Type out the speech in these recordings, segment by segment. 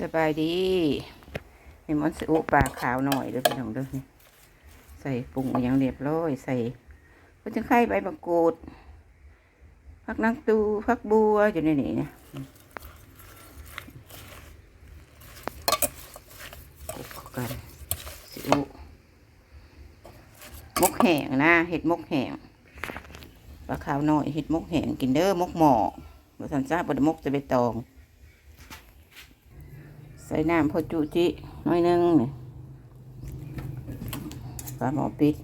สบายดีนี่มันสิอุปลาขาวหน่อยเด้อพี่น้องเด้อนี่ใส่ปรุงอย่างเรียบร้อยใส่ก็จะไข่ใบมะกรูดผักนางตูผักบัวอยู่ในนี่เนี่ยกเข้ากันสิอุมกแห้งนะเห็ดมกแห้งปลาขาวหน่อยเห็ดมกแห้งกินเด้อมกหมอกบสันซาบดมกจะไปตอง ใส่น้ำพอจุจิน้อยหนึงปลาหมอปิด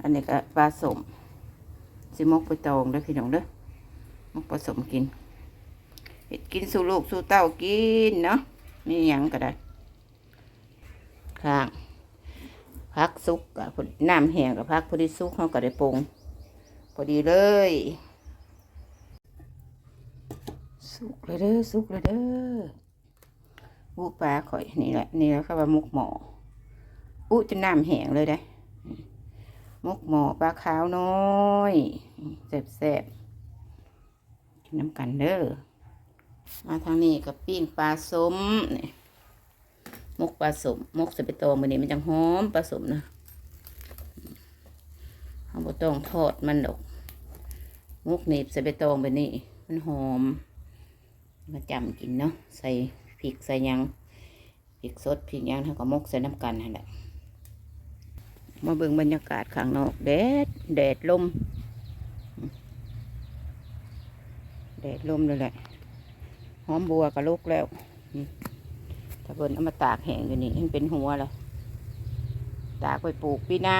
อันนี้ก็ปลาสมสิมกไปตองด้อพี่น้องเด้อมกผสมกินเห็ดกินสู่ลูกสู่เต้ากินเนาะมีหยังก็ได้ข้างพักซุกกับน้ำแห้งกับพักพอดีซุกเขาก็ได้ปรุงพอดีเลย สุกเลยเด้อสุกเลยเด้ออุปลาข่อยนี่แหละนี่แหละคือว่ามุกหมออุจะน้ำแห้งเลยได้มุกหมอปลาขาวน้อยแซ่บแซ่บๆกินน้ำกันเด้อมาทางนี้กับปิ้งปลาสมนี่มุกปลาสมมุกสะไปตองมันนี่มันจังหอมปลาสมนะเอาบต้องทอดมันดอกมุกหนีบสะไปตองไปนี่มันหอม มาจำกินเนาะใส่พริกใส่ยังพริกสดพริกยังเท่ากับมกใส่น้ำกันนั่นแหละมาเบิ่งบรรยากาศข้างนอกแดดแดดลมแดดลมเลยแหละหอมบัวกับลูกแล้วถ้าเบิ่นเอามาตากแห้งอยู่นี่มันเป็นหัวแล้วตากไปปลูกปีหน้า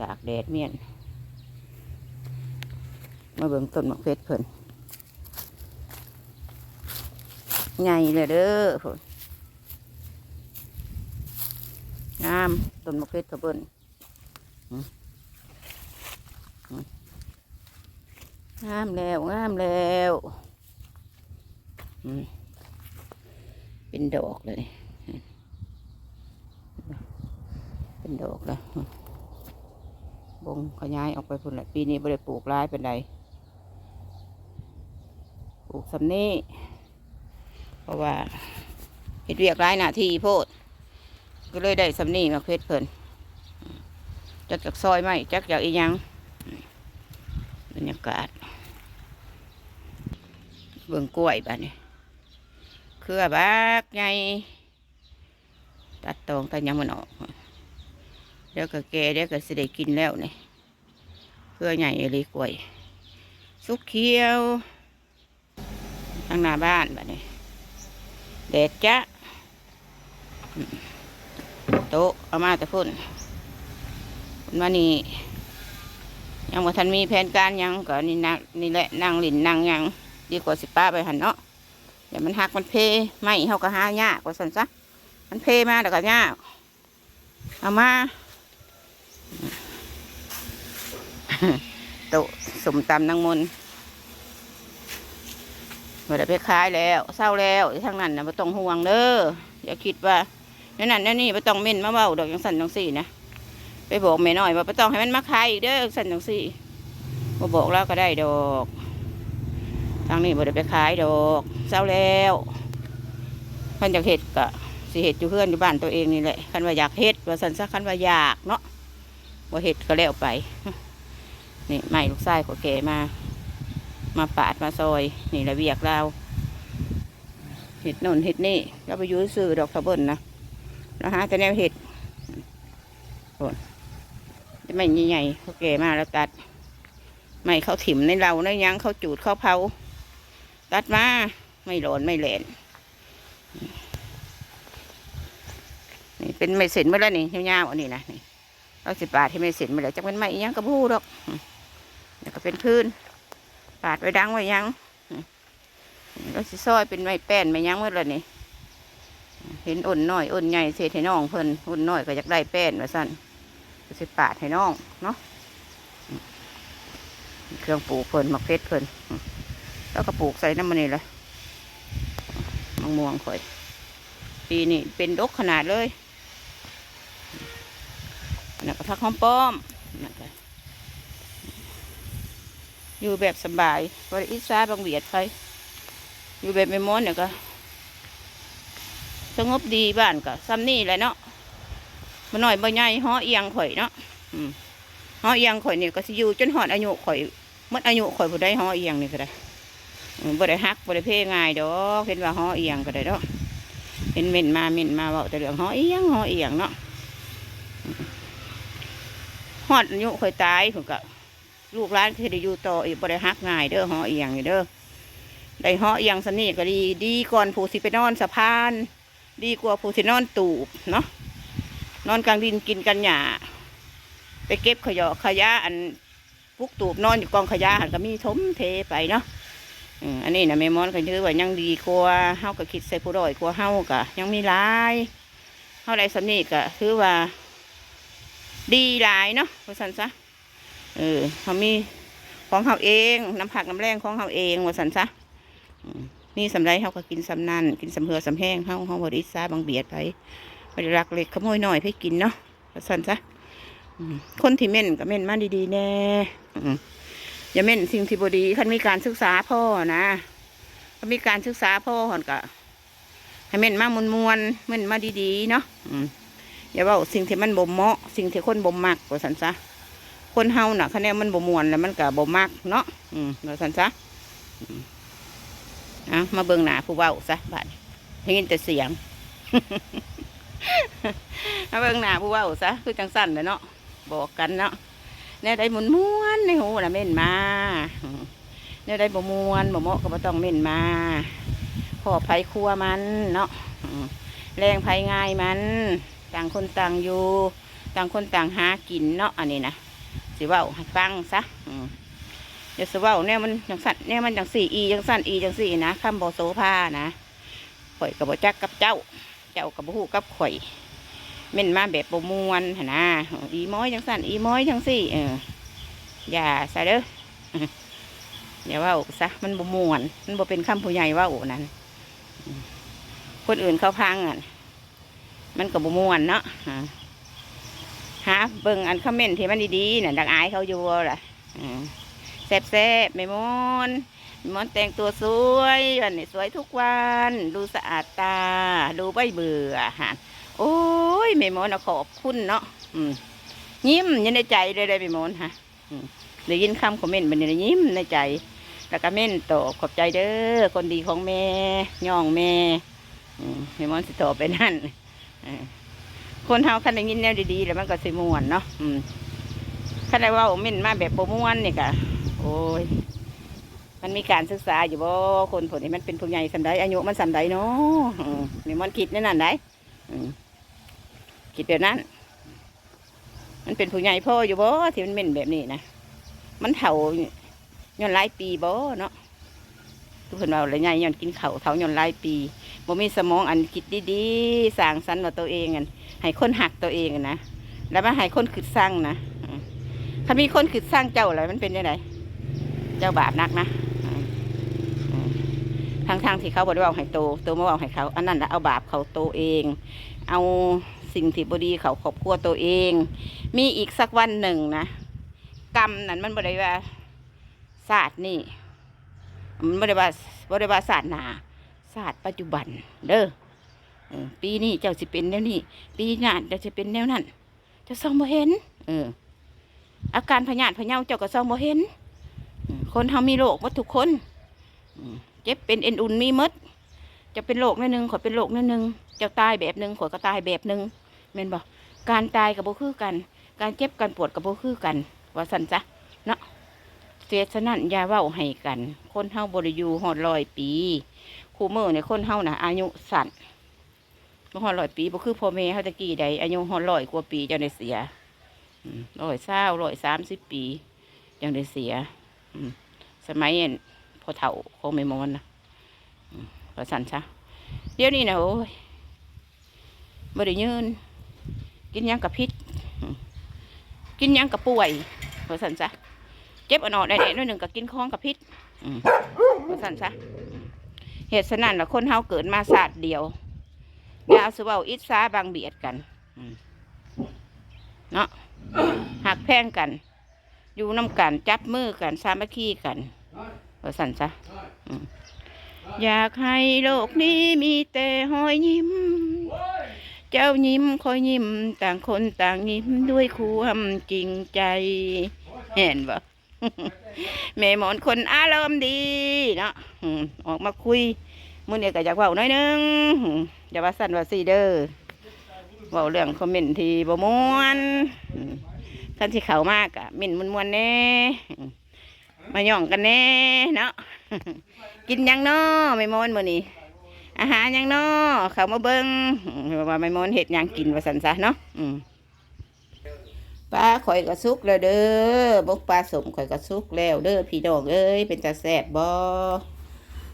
ตากแดดเมียน มาเบิ่งต้นมะเขือเพิ่น ใหญ่เลยเด้อพุ่นงามต้นมะเขือเพิ่นอืมอืมงามแล้วงามแล้วอืมเป็นดอกเลยเป็นดอกแล้วอืมบงขยายออกไปพุ่นแหละปีนี้ไม่ได้ปลูกร้ายเป็นไรปลูกสำนี้เพ ราะว่าเห็ดเวียกร้ายหน้าที่โพด ก็เลยได้สำนีมาเพชรเพิ่นจักจากซอยไหมจักจากอีหยังบรรยากาศ เบิ่งกล้วยบ้านี้เครือบักใหญ่ตัดตองตัดยังมันออกเดี๋ยวก็แกเดี๋ยวก็สิได้กินแล้วเนี่ยเครือใหญ่เลยกล้วย สุกเขียวทางหน้าบ้านบ้านี้ เด็ดจ้ะโตเอามาแต่พุ่นพุ่นมานี่ยังว่าทันมีแผนการยังก็นี่นักนี่แหละนั่งหลินนั่งยังดีกว่าสิป้าไปหันเนาะเดี๋ยวมันหักมันเพไม่เฮาก็หายากกว่าสันซะมันเพมาแล้วก็ยาเอามาโตสมตำนางมน ต์บ่ได้ไปขายแล้วเศร้าแล้วทางนั้นนะไม่ต้องห่วงเด้ออย่าคิดว่านั่นนั่นนั่นนี่ไม่ต้องเม่นมาเบาดอกจังสั่นจังสี่นะไปบอกแม่น้อยว่าไม่ต้องให้มันมาขายอีกเด้อจังสันจังสี่บ่บอกแล้วก็ได้ดอกทางนี้บ่ได้ไปขายดอกเศร้าแล้วเพันจากเห็ดก็สิเห็ดอยู่เพื่อนอยู่บ้านตัวเองนี่แหละคันว่าอยากเห็ดว่าสันสักคันว่าอยากเนาะว่าเห็ดก็แล้วไป นี่ใหม่ลูกชายขอแกมา มาปาดมาซอย นี่ระเบียกเราเห็ดนนเห็ดนี่เราไปอยูซื้อดอกทะเบิลนะแล้วหาแต่แนวเห็ดโอนจะไม่ใหญ่ๆเขาแก่มาแล้วตัด ไม่เขาถิ่มในเราในยังเขาจูดเขาเผา ตัดมาไม่หลอนไม่แหลนนี่เป็นไม่เสร็จเมื่อแล้วนี่ยาวๆอันนี้นะนี่เราสิบบาทที่ไม่เสร็จเมื่อไรจะเป็นไม่ยังกระพู้ดอกอืมแล้วก็เป็นพื้น ปาดไว้ดังไว้ยังแล้วสิซอยเป็นไม้แป้นไม้ยังเมื่อไรนี่เห็นอ่นน้อยอ่นใหญ่เศษให้น้องเพิ่นอ่นน้อยก็อยากได้แป้นว่าสั่นก็สิปาดให้น้องเนาะเครื่องปลูกเพิ่นมักเพชรเพิ่นแล้วก็ปลูกใส่น้ำมันนี่เลยมะม่วงข่อย ปีนี้เป็นดกขนาดเลยแล้วก็พักหอมป้อมนั่นก็ อยู่แบบสบายบริอิสาบังเวียดไปอยู่แบบไม่ม้อนเนี่ยก็สงบดีบ้านก็ซ้ำนี่แหละเนาะมาหน่อยบ่ใหญ่ฮ้อเอียงข่อยเนาะอืมฮ้อเอียงข่อยเนี่ยก็สิอยู่จนหอดอายุข่อยหมดอายุข่อยบ่ได้ฮ้อเอียงนี่ก็ได้บ่ได้ฮักบ่ได้เพ่ง่ายดอกเห็นว่าฮ้อเอียงก็ได้ดอกเห็นเม่นมาเม่นมาเว้าแต่เรื่องฮ้อเอียงฮ้อเอียงเนาะอืมฮอดอายุข่อยตายผมก็ ลูกหลานคือได้อยู่ต่ออีกบ่ได้ฮักง่ายเด้อฮ้อเอียงนี่เด้อได้ฮ้อเอียงสนี่ก็ดี ดีก่อนผู้สิไปนอนสะพาน ดีกว่าผู้ที่นอนตูบเนาะนอนกลางดินกินกันหยาไปเก็บขยะขยะอันพุกตูบนอนอยู่กองขยะหันก็มีทมเทไปเนาะอันนี้นะแม่มอนก็ถือว่ายังดีกว่าเฮาก็คิดใส่ผู้ด้อยกว่าเฮาก็ยังมีหลายเฮาได้สำนีก็ถือว่า ดีหลายเนาะว่าสันซะ เออเฮามีของเฮาเองน้ำผักน้ำแรงของเฮาเองว่าสันซะนี่สำไรเขาก็กินสำนันกินสำเพือสำแห้งเขาเขาบริษาบางเบียดไปบริรักเล็กขโมยหน่อยให้กินเนาะก็สั่นซะคนที่เม่นก็เม่นมาดีๆแน่อย่าเม่นสิ่งที่บดีคันมีการศึกษาพ่อนะคันมีการศึกษาพ่อหอนก็ให้เม่นมามวนมวนๆเม่นมาดีๆเนาะอย่าว่าสิ่งที่มันบ่เหมาะ สิ่งที่คนบ่มักว่าสันซะ คนเฮาน่ะคะแนนมันบ่มวนแล้วมันก็บ่มักเนาะอืมว่าสันซะเอามาเบิ่งหน้าผู้เว้าซะบัดนี้ได้ยินแต่เสียงมาเบิ่งหน้าผู้เว้าซะคือจังสั่นเลยเนาะบอกกันเนาะแน่ได้หมุนม้วนในหูน่ะเม่นมาอืมแน่ได้บ่มวนบ่เหมาะก็บ่ต้องเม่นมาขอไผครัวมันเนาะแรงไผง่ายมัน ต่างคนต่างอยู่ ต่างคนต่างหากินเนาะอันนี้นะ สิว้าให้ฟังซะอืมเดี๋ยวสเว่าเนี่ยมันจังสั่นเนี่ยมันจังสี่อีจังสั่นอีจังสี่นะคำบอโซภานะข่อยกับบจักกับเจ้า เจ้ากับหูกับข่อยเม่นมาแบบบมวนหั่นนะอีม้อยจังสั่นอีม้อยจังสี่เอออย่าซะเด้ออย่าว่าซะมันบมวนมันบ่เป็นคำผู้ใหญ่ว่านั้นอืมคนอื่นเขาพังอะมันกับบมวนเนาะ หาเบิ่งอันคอมเมนต์ที่มันดีๆน่ะดักอายเขาอยู่ล่ะแซ่บแซ่บแม่มอนแม่มอนแต่งตัวสวยวันนี้สวยทุกวัน ดูสะอาดตา ดูไม่เบื่อฮะโอ้ยแม่มอนขอบคุณเนาะอืมยิ้มยังในใจเลยเลยแม่มอนฮะอืมได้ยินคำคอมเมนต์มันนี่ยิ้มในใจแล้วก็เม่นตอบขอบใจเด้อคนดีของแม่ย่องแม่อืมแม่มอนสิตอบไปนั่น คนเฮาคันได้ยินแนวดีๆแล้วมันก็สิม่วนเนาะอืมคันได้ว่าเม่นมาแบบบ่ม่วนนี่ก็โอ้ย มันมีการศึกษาอยู่บ่คนผลนี้มันเป็นผู้ใหญ่สันใดอายุมันสันใดเนาะมนี่มันคิดในนั่นได้อืมคิดแบบนั้น มันเป็นผู้ใหญ่พ่ออยู่บ่ที่มันเป็นแบบนี้นะมันเฒ่าย้อนหลายปีบ่เนาะ ทุกคนว่าอะไรใหญ่ย้อนกินเข้าเฒ่าย้อนหลายปีบ่มีสมองอันคิดดีๆสร้างสรรค์ว่าตัวเองอันให้คนหักตัวเองนะแล้วมาให้คนคิดสร้างนะถ้ามีคนคิดสร้างเจ้าอะไรมันเป็นยังไงเจ้าบาปนักนะทางทางที่เขาบอกว่าให้โตโตมาบอกให้เขา อันนั้นแหละเอาบาปเขาโตเอง เอาสิ่งที่บดีเขาครอบครัวตัวเอง มีอีกสักวันหนึ่งนะ กรรมนั้นมันบริว่าศาสตร์นี่ มันบริว่าบริว่าศาสตร์หนาศาสตร์ปัจจุบัน เด้ออปีนี้เจ้าสิเป็นแนวนี้ ปีหน้าเจ้าจะเป็นแนวนั้นเจะส่องบ่เห็น เออ อาการพยาธิพยาเจ้าก็ส่องบ่เห็น คนเฮามีโรคหมดทุกคนเจ็บเป็นเอ็นอุ่นมีมดจะเป็นโรคนิดนึงขอยเป็นโรคนิดนึงเจ้าตายแบบหนึ่งขอยก็ตายแบบหนึ่งแม่นบอกการตายกับโบคือกัน การเจ็บการปวดกับโบคือกัน ว่าสันจ้ะเนาะ เสียฉะนั้นอยาเว้าให้กัน คนเฮาบริยูหอดลอยปี คู่มือเนี่ยคนเฮานะอายุสั้นบ่หอดลอยปีบ่คือพ่อแม่เฮาตะกี้ใดอายุหอดลอยกว่าปีจังได้เสียร้อยเศร้าร้อยสามสิบปีจังได้เสียสมัยนั้นพอเฒ่าคงไม่มอนนะอืมก็สั่นซะเดี๋ยวนี้นะโอ้ยบ่ได้ยืนกินยังกับพิษกินยังกับป่วยก็สั่นซะ เจ็บอ่อนๆได้ๆหนิดหนึ่งก็กินของกับพิษอืมสั่นซะเหตุฉะนั้นละคนเฮาเกิดมาศาสตร์เดียวอยาเอาสเว้าอิจฉาบางเบียดกันเนาะหักแพงกัน อยู่น้ำกันจับมือกันสามัคคีกันว่าสั่นซะอยากให้โลกนี้มีแต่หอยยิ้ม เจ้ายิ้มคอยยิ้ม ต่างคนต่างยิ้มด้วยความจริงใจ เห็นบ่ แม่หมอนคนอารมณ์ดีเนาะออกมาคุยมื้อนี้ก็อยากเว้าน่อยหนึงอย่าว่าสั่นว่าซีเด้อเว้าเรื่องคอมเมนต์ที่บ่ม่วนท่านที่เข้ามากอะเม่นม่วนแน่มมาย่องกันแน่เนาะกินยังนาะแม่หมอนมื้อนี้อาหารยังนาะเขามาเบิ่งมว่าแม่หมอนเฮ็ดยังกินว่าซั่นซะเนาะอื ปลาข่อยก็สุกแล้วเด้อบกปลาสมข่อยก็สุกแล้วเด้อพี่น้องเอ้ยเป็นตาแซ่บบ่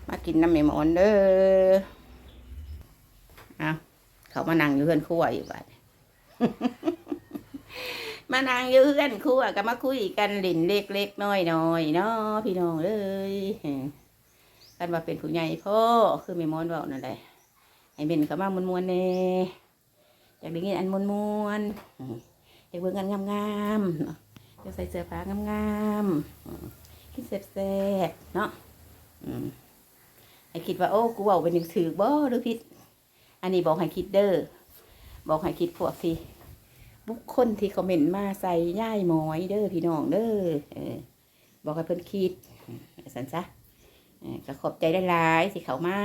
มากินน้ำม่หมอนเด้อเอาเขามานั่งอยู่เฮือนครัวอยู่บัดมานั่งอยู่เฮือนครัวก็มาคุยกันหลินเล็กๆน้อยๆเนาะพี่น้องเอ้ยกันว่าเป็นผู้ใหญ่พ่อคือแม่มอนเว้านั่นแหละให้เป็นเขามามวนๆแน่อยากได้ยินอันมวนๆอืมอยาก เบิ่งกันงามๆเนาะอยาใส่เสื้อผ้างามๆอืมคิดแซ่บๆเนาะอืมให้คิดว่าโอ้กูเว้าเป็นหนังสือบ่หรือผิดอันนี้บอกให้คิดเด้อบอกให้คิดพวกที่บุคคลที่คอมเมนต์มาใส่ย่ายหมอยเด้อพี่น้องเด้อเออบอกให้เพิ่นคิดสันซะก็ขอบใจได้ลายที่เขามา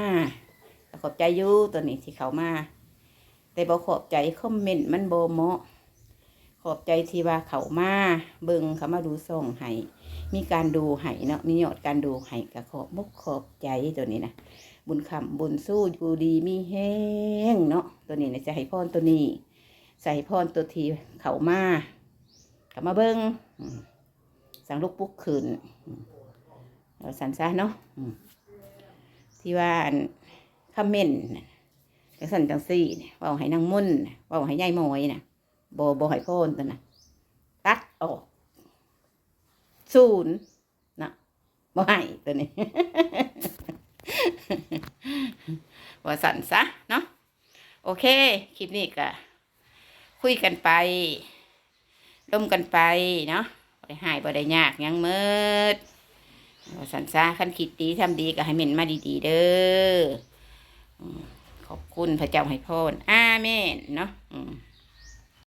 ก็ขอบใจอยู่ตัวนี้ที่เขามา แต่บอกขอบใจคอมเมนต์มันโบเหมาะ ขอบใจที่ว่าเขามาเบิงเขามาดูส่งให้มีการดูให้เนาะมียอดการดูให้ก็ขอบมุกขอบใจตัวนี้นะบุญคำบุญสู้อยู่ดีมีแห้งเนาะตัวนี้นะจะให้พรตัวนี้ ใส่พรตัวทีเขามาเขามาเบิงสั่งลูกปุ๊กขืนเอาสันซะเนาะที่ว่าคอมเมนต์น่ะจังสันจังซี่เนี่ยว่าให้นางมุ่นเว่าให้ยายมอยน่ะ บอบให้พ่นตัวนะตัดออกศูนย์นะบ่ให้ตัวนี้ว่าสั่นซะเนาะโอเค คลิปนี้ก็คุยกันไปร่มกันไปเนาะบ่ได้หายบ่ได้ยากยังมิดว่าสั่นซะคันคิดดีทำดีก็ให้เม่นมาดีๆเด้อขอบคุณพระเจ้าให้พรอาเมนเนาะ